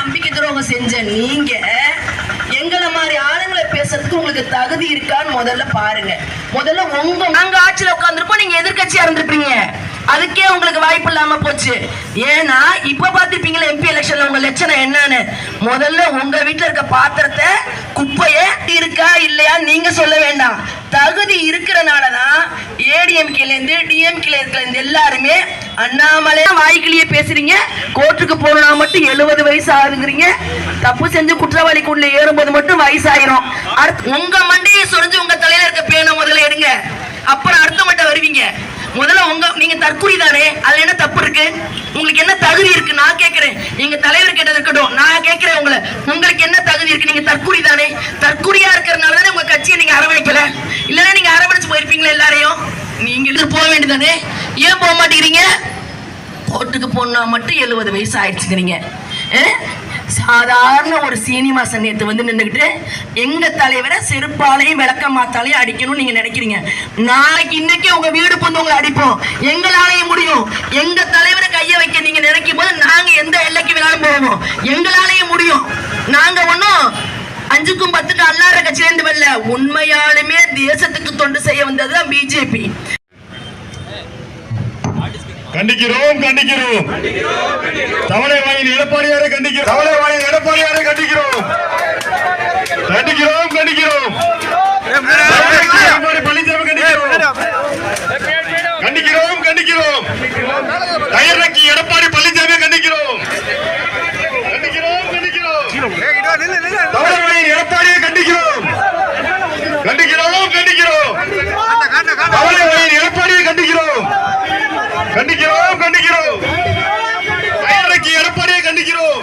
நம்பிக்கை துரோகம் செஞ்ச நீங்க எங்களை மாதிரி ஆளுங்களை பேசுறதுக்கு உங்களுக்கு தகுதி இருக்கான்னு முதல்ல பாருங்க. முதல்ல உங்க நாங்க ஆட்சியில உட்காந்துருப்போம் நீங்க எதிர்கட்சியா இருந்திருப்பீங்க. அதுக்கே உங்களுக்கு வாய்ப்பு இல்லாம போச்சு. ஏன்னா இப்ப பாத்திருப்பீங்களா எம்பி எலெக்ஷன்ல உங்க லட்சணம் என்னன்னு? முதல்ல உங்க வீட்டுல இருக்க பாத்திரத்தை குப்பைய இருக்கா இல்லையா நீங்க சொல்ல வேண்டாம். தகுதி இருக்கிறனாலதான் ஏடிஎம்கேல இருந்து டிஎம்கேல இருக்கிற இருந்து எல்லாருமே அண்ணாமலை வாய்க்கிலேயே பேசுறீங்க. கோர்ட்டுக்கு போனா மட்டும் எழுபது வயசு ஆகுங்கிறீங்க தப்பு செஞ்சு குற்றவாளிக்குள்ள ஏறும்போது மட்டும் வயசாயிரும். அடுத்து உங்க மண்டையை சொரிஞ்சு உங்க தலையில இருக்க பேனை முதல்ல எடுங்க. அப்புறம் அடுத்த மட்டும் வருவீங்க. முதல்ல உங்க நீங்க தற்கொலை தானே? அதுல என்ன தப்பு இருக்கு? உங்களுக்கு என்ன தகுதி இருக்கு? நான் கேக்குறேன். எங்க தலைவர் கேட்டது இருக்கட்டும். நான் கேக்குறேன் உங்களை. உங்களுக்கு என்ன தகுதி இருக்கு? நீங்க தற்கொலை தானே? தற்கொலையா இருக்கிறனால தானே உங்க கட்சியை நீங்க அரவணைக்கல இல்லைன்னா நீங்க அரவணைச்சு போயிருப்பீங்களா எல்லாரையும்? நீங்க போக வேண்டியதானே ஏன் போக மாட்டேங்கிறீங்க? கோர்ட்டுக்கு போனா மட்டும் எழுபது வயசு ஆயிடுச்சுக்கிறீங்க சாதாரண ஒரு சீனிவாசன் நேத்து வந்து நின்றுக்கிட்டு எங்க தலைவரை செருப்பாலையும் விளக்க மாத்தாலையும் அடிக்கணும்னு நீங்க நினைக்கிறீங்க. நாளைக்கு இன்னைக்கு உங்க வீடு வந்து உங்களை அடிப்போம். எங்களாலையும் முடியும். எங்க தலைவரை கையை வைக்க நீங்க நினைக்கும் போது நாங்க எந்த எல்லைக்கு வேணாலும் போவோம். எங்களாலையும் முடியும். நாங்க ஒன்றும் அஞ்சுக்கும் பத்துக்கும் அல்லாத கட்சியிலேருந்து வரல. உண்மையாலுமே தேசத்துக்கு தொண்டு செய்ய வந்ததுதான் பிஜேபி. கண்டிக்கிறோம் கண்டிக்கிறோம். தவளை வாயின் எடப்பாடியாரை கண்டிக்கிறோம். தவளை வாயின் எடப்பாடியாரை கண்டிக்கிறோம். கண்டிக்கிறோம் கண்டிக்கிறோம். கண்டிக்கிறோம். கண்டிக்கிறோம் டயர்னக்கி எடப்பாடி பழனிசாமி கண்டிக்கிறோம். கண்டிக்கிறோம் கண்டிக்கிறோம். தவளை வாயின் எடப்பாடியை கண்டிக்கிறோம். கண்டிக்கிறோம் கண்டிக்கிறோம் தவளை வாயின் எடப்பாடியை கண்டிக்கிறோம் கண்டிக்கிறோம் கண்டிக்கிறோம் டயர்னக்கி எடப்பாடியை கண்டிக்கிறோம்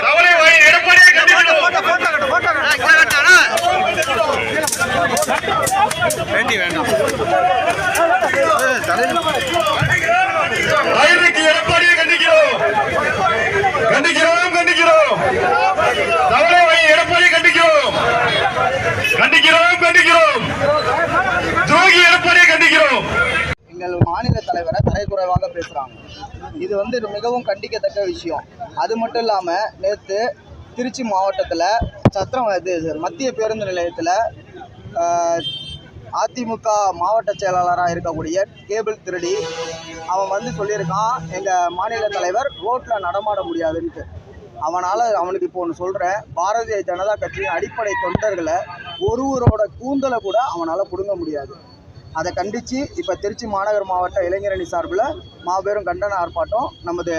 தவளை வாயின் எடப்பாடியை கண்டிக்கிறோம் டயர்னக்கி எடப்பாடியை கண்டிக்கிறோம் கண்டிக்கிறோம் கண்டிக்கிறோம் தவளை வாயின் எடப்பாடியை கண்டிக்கிறோம் கண்டிக்கிறோம் கண்டிக்கிறோம் துரோகி எடப்பாடியை கண்டிக்கிறோம் எங்கள் மாநில குறைவாக பேசுகிறாங்க இது வந்து மிகவும் கண்டிக்கத்தக்க விஷயம். அது மட்டும் இல்லாமல் நேற்று திருச்சி மாவட்டத்தில் சத்திரம் இது மத்திய பேருந்து நிலையத்தில் அதிமுக மாவட்ட செயலாளராக இருக்கக்கூடிய கேபிள் திருடி அவன் வந்து சொல்லியிருக்கான் எங்கள் மாநில தலைவர் ரோட்டில் நடமாட முடியாதுன்ட்டு. அவனால் அவனுக்கு இப்போ ஒன்று சொல்கிறேன் பாரதிய ஜனதா கட்சியின் அடிப்படை தொண்டர்களை ஒருவரோட கூந்தலை கூட அவனால் பிடுங்க முடியாது. அதை கண்டித்து இப்போ திருச்சி மாநகர் மாவட்ட இளைஞரணி சார்பில் மாபெரும் கண்டன ஆர்ப்பாட்டம் நமது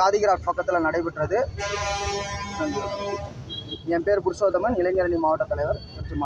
காதிகிராட் பக்கத்தில் நடைபெற்றது. என் பேர் புருஷோத்தமன் இளைஞரணி மாவட்ட தலைவர் திருச்சி